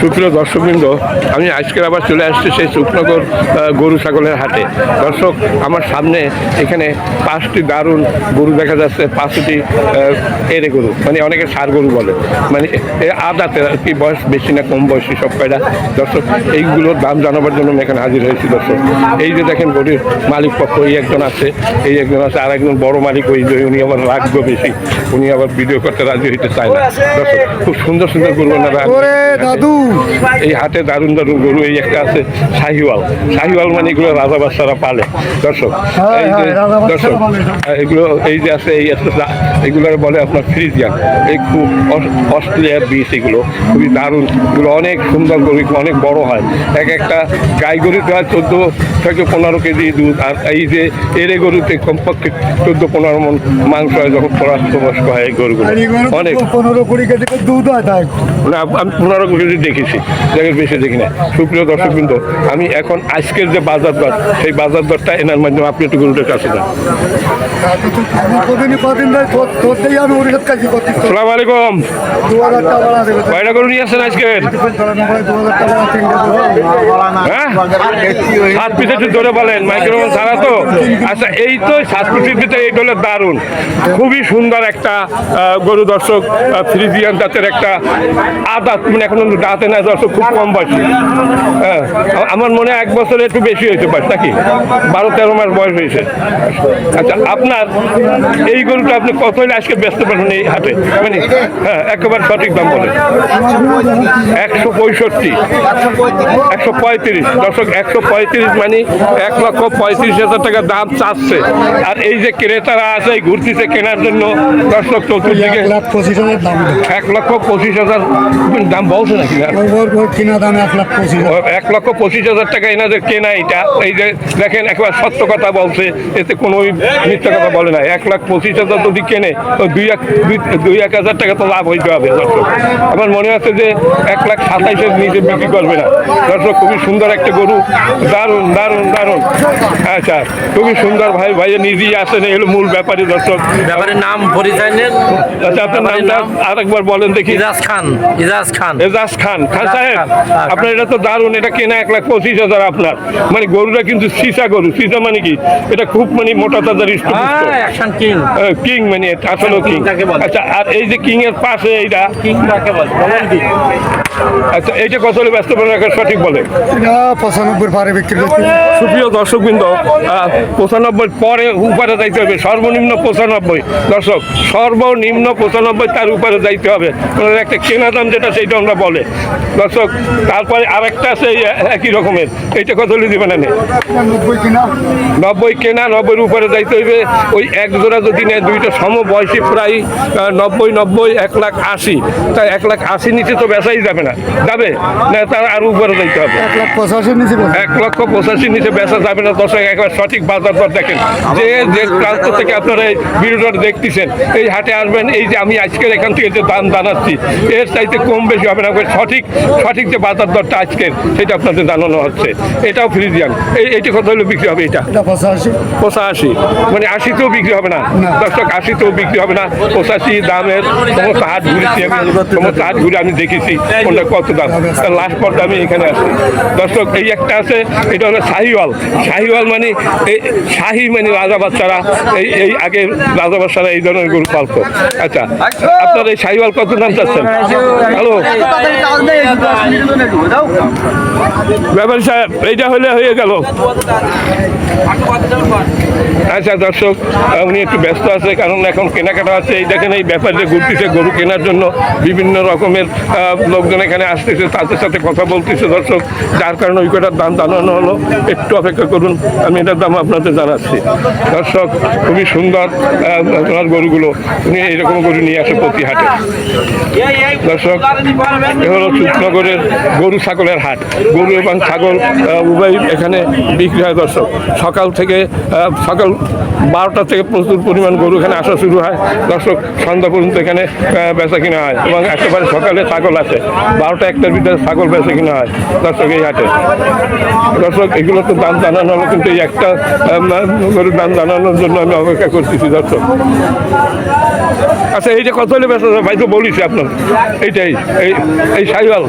সুপ্রিয় দর্শকবৃন্দ আমি আজকের আবার চলে আসছি সেই আহ, গরু ছাগলের হাটে। দর্শক আমার সামনে এখানে পাঁচটি দারুণ গরু দেখা যাচ্ছে পাঁচটি এরে গরু মানে অনেকে সার গরু বলে। মানে আদাতে আর কি বয়স বেশি না কম বয়সী সব কয়টা দর্শক এইগুলোর দাম জানাবার জন্য আমি এখানে হাজির হয়েছি দর্শক। এই যে দেখেন গরুর মালিক পক্ষ এই একজন আছে এই একজন আছে আর একজন বড় মালিক ওই যে উনি আবার রাখব বেশি উনি আবার ভিডিও করতে রাজি হইতে চায় না। দর্শক খুব সুন্দর সুন্দর গরু ওনারা দাদু। এই হাটে দারুণ দারুণ গরু এই একটা আছে শাহিওয়াল। শাহিওয়াল মানে এগুলো রাজা বাচ্চারা পালে। দর্শক এই যে হ্যাঁ, দর্শক এগুলো এই যে আছে এই এগুলো বলে আপনার ফ্রিজিয়ান। এই খুব অস্ট্রেলিয়ার বীজ এগুলো খুবই দারুণ। এগুলো অনেক সুন্দর গরু অনেক বড় হয়। এক একটা গাই গরুতে হয় চোদ্দ থেকে পনেরো কেজি দুধ আর এই যে এরে গরুতে কমপক্ষে চোদ্দ পনেরো মন মাংস হয় যখন প্রাপ্তবয়স্ক হয় এই গরুগুলো। অনেক। পনেরো কুড়ি কেজি দুধ হয় তাই? না পনেরো কেজি দেখেছি দেখে বেশি দেখি না। সুপ্রিয় দর্শক বিন্দু আমি এখন আজকের যে বাজার দর, সেই বাজার দরটা এনার মাধ্যমে আপনি একটু গরুটার কাছে যান সালাম আলাইকুম। নিয়ে দেবো হ্যাঁ? সাত ধরে বলেন মাইক্রোফোন ছাড়া তো? আচ্ছা এই তো সাত পিসের ভিতরে এই হলো দারুণ। খুবই সুন্দর একটা গরু দর্শক ফ্রিজিয়ান জাতের একটা আদাত মানে দাঁতে না দর্শক খুব কম বয়সী। হ্যাঁ আমার মনে হয় এক বছরে একটু বেশি হয়েছে বয়স নাকি? বারো তেরো মাস বয়স হয়েছে। আচ্ছা আপনার এই গরুটা আপনি কত হলে আজকে ব্যস্ত পারবেন এই হাটে? মানে হ্যাঁ একেবারে সঠিক দাম বলে একশো পঁয়ষট্টি। একশো পঁয়ত্রিশ। দর্শক একশো পঁয়ত্রিশ মানে এক লক্ষ পঁয়ত্রিশ হাজার টাকা দাম চাচ্ছে। আর এই যে ক্রেতারা আছে এই ঘুরতিছে কেনার জন্য দর্শক চতুর্দিকে এক লক্ষ পঁচিশ হাজার দাম দেবে এক লক্ষ পঁচিশ হাজার দাম বলছে নাকি? না ওর ওর ওর দাম এক লাখ পঁচিশ এক লক্ষ পঁচিশ হাজার টাকা এনাদের কেনা এটা। এই যে দেখেন একবার সত্য কথা বলছে এতে কোনো মিথ্যা কথা বলে না। এক লাখ পঁচিশ হাজার যদি কেনে তো দুই এক দুই- দুই এক হাজার টাকা তো লাভ হইতে হবে দর্শক। আমার মনে হচ্ছে যে এক লাখ সাতাইশের নিচে বিক্রি করবে না। দর্শক খুবই সুন্দর একটা গরু। দারুণ দারুণ দারুণ। আচ্ছা খুবই সুন্দর ভাই ভাই নিজেই আসেন এই হলো মূল ব্যাপারী দর্শক। ব্যাপারের নাম পরিচয় নেন। আচ্ছা আপনার নামটা আরেকবার বলেন দেখি। ইজাজ খান ইজাজ খান। এজাজ খান। খান সাহেব আপনার এটা তো দারুণ এটা কেনা এক লাখ পঁচিশ হাজার আপনার। মানে গরুটা কিন্তু সিসা গরু। সিসা মানে কি? এটা খুব মানে মোটা তাজা কিং কিং মানে আসলে কিং? আচ্ছা আর এই যে কিং এর পাশে এইটা? কিং কাকে বলে আচ্ছা এইটা কত হলে ব্যস্ত রাখার সঠিক বলে? পঁচানব্বই পারে বিক্রি সুপ্রিয় দর্শকবৃন্দ আহ, পঁচানব্বই পরে উপরে যাইতে হবে। সর্বনিম্ন পঁচানব্বই। দর্শক সর্বনিম্ন পঁচানব্বই তার উপরে যাইতে হবে। ওনার একটা কেনা দাম যেটা সেইটা আমরা বলে। দর্শক তারপরে আরেকটা আছে একই রকমের। এইটা কত হলে দিবেন না নব্বই কিনা। নব্বই কেনা নব্বইয়ের উপরে যাইতে হইবে। ওই এক জোড়া যদি নেয় দুইটা সম বয়সী প্রায় নব্বই নব্বই এক লাখ আশি। তাই এক লাখ আশি নিচে তো বেচাই যাবে না। যাবে। না তার আরও উপরে যাইতে হবে। এক লক্ষ পঁচাশি নিচে বেচা যাবে না। দর্শক একবার সঠিক বাজার দর দেখেন। যে যে প্রান্ত থেকে আপনারা এই ভিডিওটা দেখতেছেন এই হাটে আসবেন এই যে আমি আজকের এখান থেকে যে দাম জানাচ্ছি এর চাইতে কম বেশি হবে না। সঠিক সঠিক যে বাজার দরটা আজকের সেটা আপনাদের জানানো হচ্ছে। এটাও ফ্রিজিয়ান এই এইটা কত হলে বিক্রি হবে এটা? এটা পঁচাশি। মানে আশিতেও বিক্রি হবে না। না। দর্শক আশিতেও বিক্রি হবে না। পঁচাশি দামের সমস্ত হাট ঘুরেছি আমি সমস্ত হাট ঘুরে আমি দেখেছি। কোনটা কত দাম? লাস্ট পর্দা আমি এখানে আসি দর্শক এই একটা আছে এটা হলো শাহিওয়াল। শাহিওয়াল মানে এই শাহি মানে রাজা বাচ্চারা এই এই আগে রাজা বাচ্চারা এই ধরনের গরু পালতো। আচ্ছা আপনার এই শাহিওয়াল কত দাম চাচ্ছেন? হ্যালো? ব্যাপারী সাহেব এইটা হলে হয়ে গেল। আচ্ছা দর্শক উনি একটু ব্যস্ত আছে কারণ এখন কেনাকাটা আছে। এই দেখেন এই ব্যাপারে ঘুরতেছে গরু কেনার জন্য বিভিন্ন রকমের আহ, লোকজন এখানে আসতেছে, তাদের সাথে কথা বলতেছে, দর্শক, যার কারণে ওই কটার দাম জানানো হলো, একটু অপেক্ষা করুন, আমি এটার দাম আপনাদের জানাচ্ছি। দর্শক, খুবই সুন্দর আপনার গরুগুলো, উনি এইরকম গরু নিয়ে আসে প্রতি হাটে দর্শক, এ হলো সুখনগরের গরু ছাগলের হাট। গরু এবং ছাগল উভয় এখানে বিক্রি হয়, দর্শক। সকাল থেকে সকাল বারোটা থেকে প্রচুর পরিমাণ গরু এখানে আসা শুরু হয়। দর্শক, সন্ধ্যা পর্যন্ত এখানে বেচা কিনা হয় এবং একেবারে সকালে ছাগল আছে বারোটা একটার ভিতরে ছাগল বেঁচে কিনা হয় দর্শক এই হাটে। দর্শক, এগুলো তো দাম জানানো হলো কিন্তু এই একটা দাম জানানোর জন্য আমি অপেক্ষা করতেছি, দর্শক। আচ্ছা এইটা কত হলে ব্যস্ত ভাই তো বলিস আপনার এইটাই, এই এই সাইওয়াল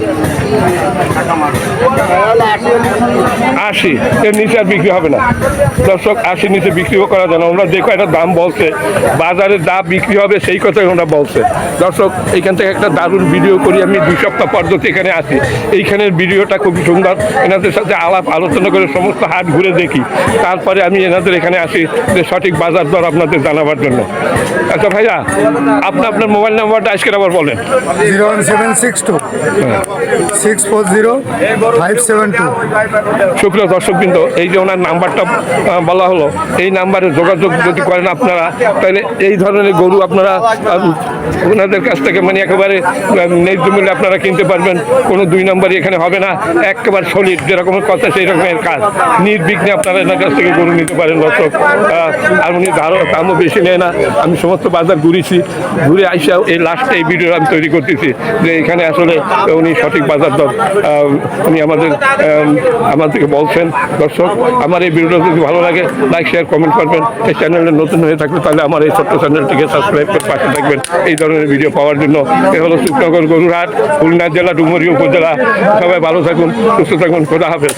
আশি, এর নিচে আর বিক্রি হবে না। দর্শক আশি নিচে বিক্রিও করা যায় না। যে কয়টা দাম বলছে। বাজারে যা বিক্রি হবে, সেই কথাই ওরা বলছে। দর্শক এইখান থেকে একটা দারুণ ভিডিও করি। আমি দুই সপ্তাহ পর্যন্ত এখানে আসি, এইখানের ভিডিওটা খুব সুন্দর। এনাদের সাথে আলাপ, আলোচনা করে সমস্ত হাট ঘুরে দেখি। তারপরে আমি এনাদের এখানে আসি যে সঠিক বাজার দর আপনাদের জানাবার জন্য। আচ্ছা ভাইয়া আপনি আপনার মোবাইল নাম্বারটা আজকে আবার বলেন। Zero one seven six two. Six four zero five seven two. সুপ্রিয় দর্শকবৃন্দ এই যে ওনার নাম্বারটা বলা হলো এই নাম্বারে যোগাযোগ যদি করেন আপনারা তাহলে এই ধরনের গরু আপনারা ওনাদের কাছ থেকে মানে একেবারে ন্যায্য মূল্যে আপনারা কিনতে পারবেন। কোনো দুই নম্বরই এখানে হবে না একেবারে সলিড যেরকমের কথা সেই রকমের কাজ। নির্বিঘ্নে আপনারা এনার কাছ থেকে গরু নিতে পারেন দর্শক। আর উনি দামও বেশি নেয় না। আমি সমস্ত বাজার ঘুরেছি, ঘুরে আইসা এই লাস্টে এই ভিডিও আমি তৈরি করতেছি যে এখানে আসলে উনি সঠিক বাজার দর উনি আমাদের আমাদেরকে বলছেন, দর্শক, আমার এই ভিডিওটা যদি ভালো লাগে লাইক শেয়ার কমেন্ট করবেন। এই চ্যানেলে নতুন হয়ে থাকলে তাহলে আমার এই ছোট্ট চ্যানেলটিকে সাবস্ক্রাইব করে পাশে থাকবেন। এই ধরনের ভিডিও পাওয়ার জন্য এ হলো সুখনগর গরুরহাট, খুলনা জেলা ডুমুরি উপজেলা। সবাই ভালো থাকুন, সুস্থ থাকুন, খোদা হাফেজ।